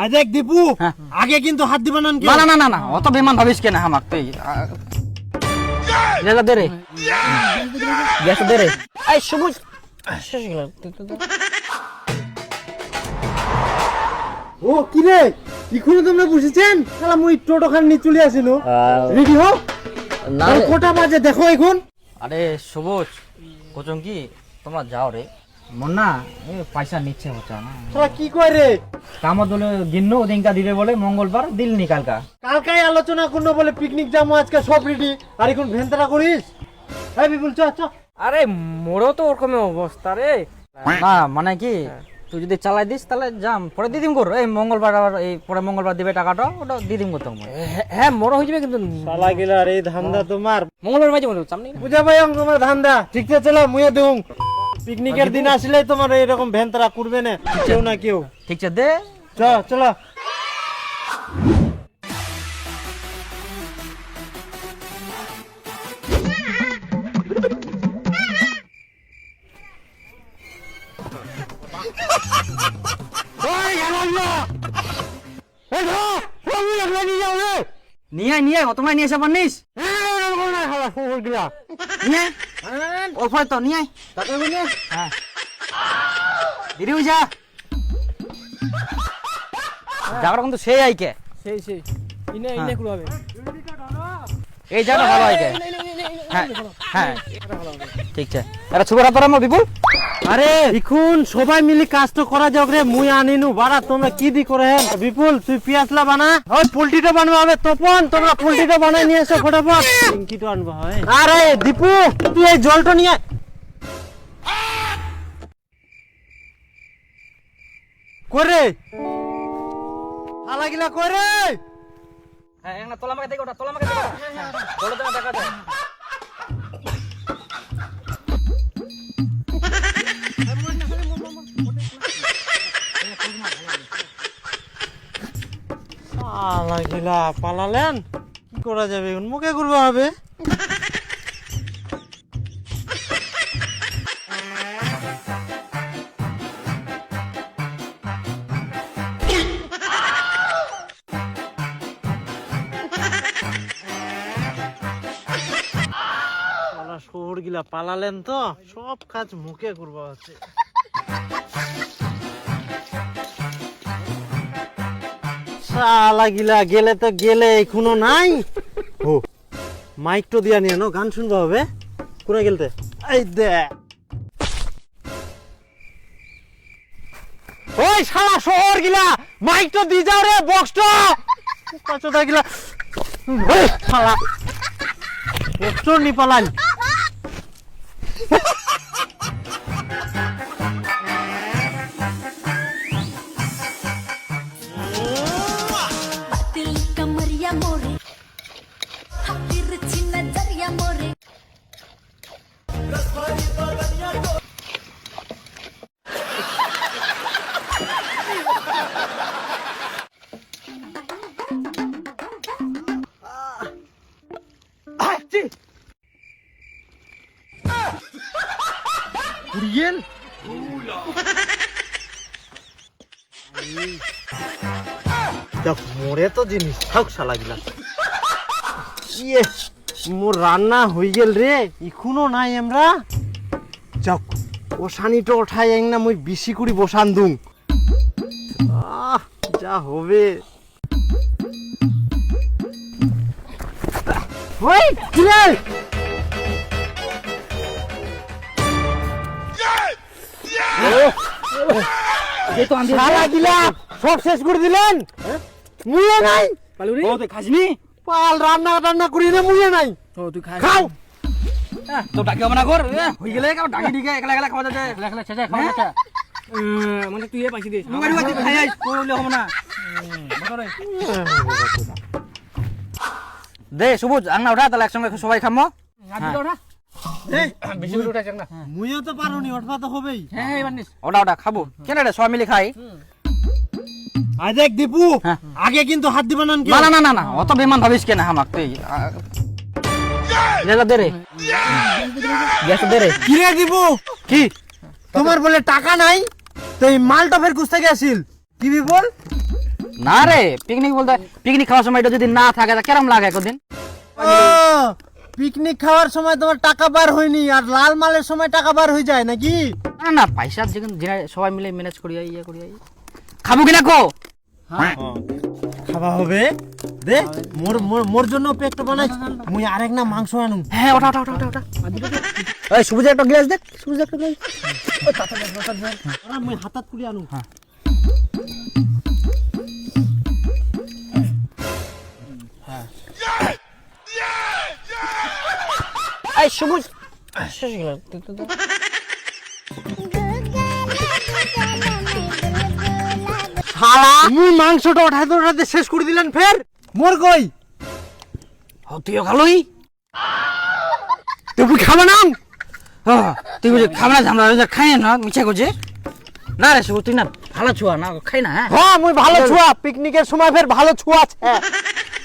I দেখ দীপু হ্যাঁ। আগে কিন্তু হাত দিবা না না না না না অত বেমান ভাবিস কেন তুই দে রে। গ্যাস দে রে। এই সবুজ। ও কি রে? এখনও তোমরা বসেছেন? শালা মুই টোটো খান নিয়ে চলে আসিল। রেডি হও। না। কটা বাজে দেখো এখন। আরে সবুজ কোচং কি তোমরা যাও রে। মন না এ পয়সা নিচ্ছে হচ্ছে না। শালা কি কয় রে? কাম দলে গিন্ন ওদিনকা দিলে বলে মঙ্গলবার দিল নি কালকা। কালকাই আলোচনা বলে পিকনিক যাব আজকে সব রেডি আর এখন ভেন্তরা করিস? হ্যাঁ বিপুল চ চ। আরে মোরও তো ওরকমই অবস্থা রে। না মানে কি? তুই যদি চালাই দিস তাহলে যাম। পরে দিদিম কর। এই মঙ্গলবার আবার এই পরে মঙ্গলবার দিবে টাকাটা ওটা দিদিম কর তোমার হ্যাঁ, মোরও হয়ে যাবে কিন্তু। শালা গেলা রে ধান্দা তোমার। মঙ্গলবার মাঝে মনে সামনে বুঝা ভাই তোমার ধান্দা। ঠিক আছে চলো মুয়ে দেউং। পিকনিকের দিন আসলে তোমার এরকম ভেন্তরা করবে না। কেউ না কেউ। ঠিক আছে দে। চ চলো। নিয়ে নিয়ে আয়, অত নিয়ে এসে পারিস নিয়ে আয়। হ্যাঁ দিদি বুঝা জায়গাটা কিন্তু সেই আইকে সেই সেই ইনে। ইনে করো এই জায়গাটা ভালো আইকে হ্যাঁ হ্যাঁ। ঠিক আছে। এটা ছবি হাত ধরামো বিপুল। আরে এখন সবাই মিলে কাজটা করা যাক রে। মুই আনিনু বাড়া তোমরা কি দি করে হেন? বিপুল তুই পিয়াসলা বানা। ওই পোল্ট্রিটা বানবা হবে তপন তোমরা পোল্ট্রিটা বানাই নিয়ে এসো ফটাফট। পিঙ্কিটা আনবা হয়। আরে দীপু তুই এই জলটা নিয়ে আয়। করে হালা করে হ্যাঁ তোলা আমাকে দেখো ওটা তোলা আমাকে দেখো। হ্যাঁ বলো তোমার দেখা যায় হালা পালালেন? কি করা যাবে? এখন মুখে করবা হবে? শহর গিলা পালালেন তো? সব কাজ মুখে করবা শালা গিলা গেলে তো গেলে, এখনও নাই। ও মাইক তো দিয়া নিয়ে নো গান শুনবা হবে। কোনে গেলতে? এই দে ওই শালা শহর গিলা মাইক তো দি যাও রে বক্স তো পাঁচটা গিলা ওই শালা। বক্স তো নি পালান কুড়িয়েন দেখ, মোরে তো জিনিস থাক শালা গিলা ইয়ে মোর রান্না হই গেল রে ইখুনো নাই আমরা। যাক ও সানিটো ওঠাই না, মুই বেশি করে বসান দুং আহ, যা হবে। ওই কিরে এই তো আন্দি শালা গিলা সব শেষ করে দিলেন? মুয়ে নাই? পালুরি? ও তুই খাসনি? পাল রান্না টান্না করি না মুয়ে নাই। ও তুই খা খাও। তো ডাকি হবে না কর হয়ে গেলে কেমন ডাকি দিকে একলা একলা খাওয়া যাচ্ছে। একলা একলা ছেছে খাওয়া যাচ্ছে। মানে তুই পাইছি দে খাই আইস করলে হবে না দে সবুজ আংনা ওঠা তাহলে একসঙ্গে সবাই খামো। বেশি করে উঠাইছ না। মুইও তো পারুনি ওঠবা তো হবেই। হ্যাঁ হ্যাঁ ওটা ওটা খাব। কেন রে সবাই মিলে খাই। আই দেখ দীপু। হ্যাঁ। আগে কিন্তু হাত দিবা না কি না না না না অত বেমান ভাবিস কেন হামাক তুই। দে রে। গ্যাস দে রে। কি রে দীপু? কি? তোমার বলে টাকা নাই তো এই মালটা ফের কুস্তে গেছিল কি বল না রে পিকনিক বলতে পিকনিক খাওয়ার সময় এটা যদি না থাকে তা কেরম লাগে একদিন পিকনিক খাওয়ার সময় তোমার টাকা বার হয়নি আর লাল মালের সময় টাকা বার হয়ে যায় নাকি? না না পয়সা যেখানে সবাই মিলে ম্যানেজ করি ইয়ে করি খাব কিনা কো? খাওয়া হবে। দে মোর মোর মোর জন্য পেট বানাই। মুই আরেক না মাংস আনুম। হ্যাঁ ওটা ওটা ওটা ওটা এই সবুজ একটা গ্লাস দেখ সবুজ একটা গ্লাস আরে মুই হাতাত তুলি আনুম। এই সবুজ। শালা! মুই মাংসটা ওঠাতে ওঠাতে শেষ করে দিলেন ফের। মোর কই? ও তুইও খালোই। তুই খাবে না হ্যাঁ, তুই বুঝে খাবে না ঝামলা খাই না মিছা করছে। না রে সবুজ তুই না ভালো ছুয়া না খাই না হ্যাঁ? হ্যাঁ মুই ভালো ছুয়া। পিকনিকের সময় ফের ভালো ছুয়া আছে।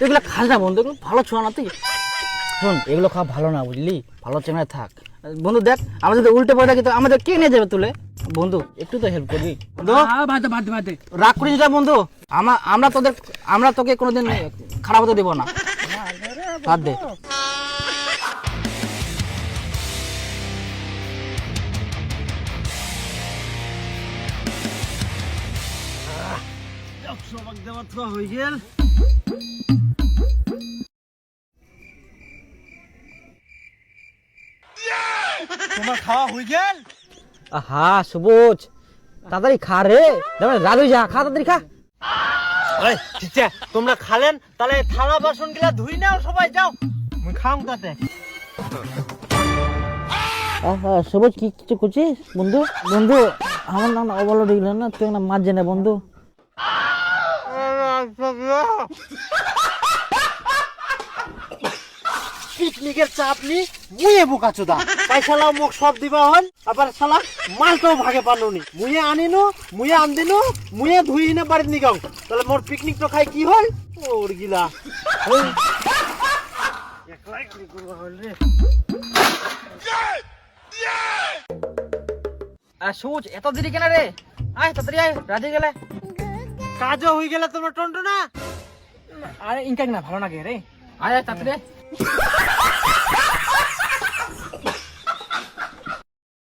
এগুলো খাস না বন্ধু ভালো ছোঁয়া না তুই। শোন এগুলো খাওয়া ভালো না বুঝলি? ভালো চেঙ্গায় থাক। বন্ধু দেখ আমরা যদি উল্টে পড়ে থাকি তো আমাদের কে নিয়ে যাবে তুলে? বন্ধু একটু তো হেল্প করবি। রাগ করিস না বন্ধু। আমরা আমরা তোদের আমরা তোকে কোনোদিন খারাপ হতে দেবো না। বাদ দে। সবাক দেওয়ার তো হয়ে গেল। তোমার খাওয়া হয়ে গেল? আহা সবুজ। তাড়াতাড়ি খা রে। রাজু যা খা তাড়াতাড়ি খা। ঠিক আছে তোমরা খালেন? তাহলে থালা বাসনগুলা ধুই নাও সবাই যাও। মুই খাও তাতে। আহা সবুজ কি কিছু করছিস বন্ধু? বন্ধু আমার নাম অবলো দিল না তুই না মাছ জেনে বন্ধু। পিকনিকের চাপ নি? মুয়ে বোকা চোদা। পয়সা মোক সব দিবা হল আবার শালা মালটাও ভাগে পারল নি। মুয়ে আনিনু মুয়ে আনদিনু মুয়ে ধুই না বাড়িতে নিগাও তাহলে মোর পিকনিক তো খাই কি হল? ওর গিলা। একলাই কি করবা হল রে? আর সবুজ এত দেরি কেন রে? আয় তাড়াতাড়ি আয় রাজি গেলে। কাজও হয়ে গেলে তোমার টন্টনা। আরে ইনকাক না ভালো না গে রে। আয় তাড়াতাড়ি।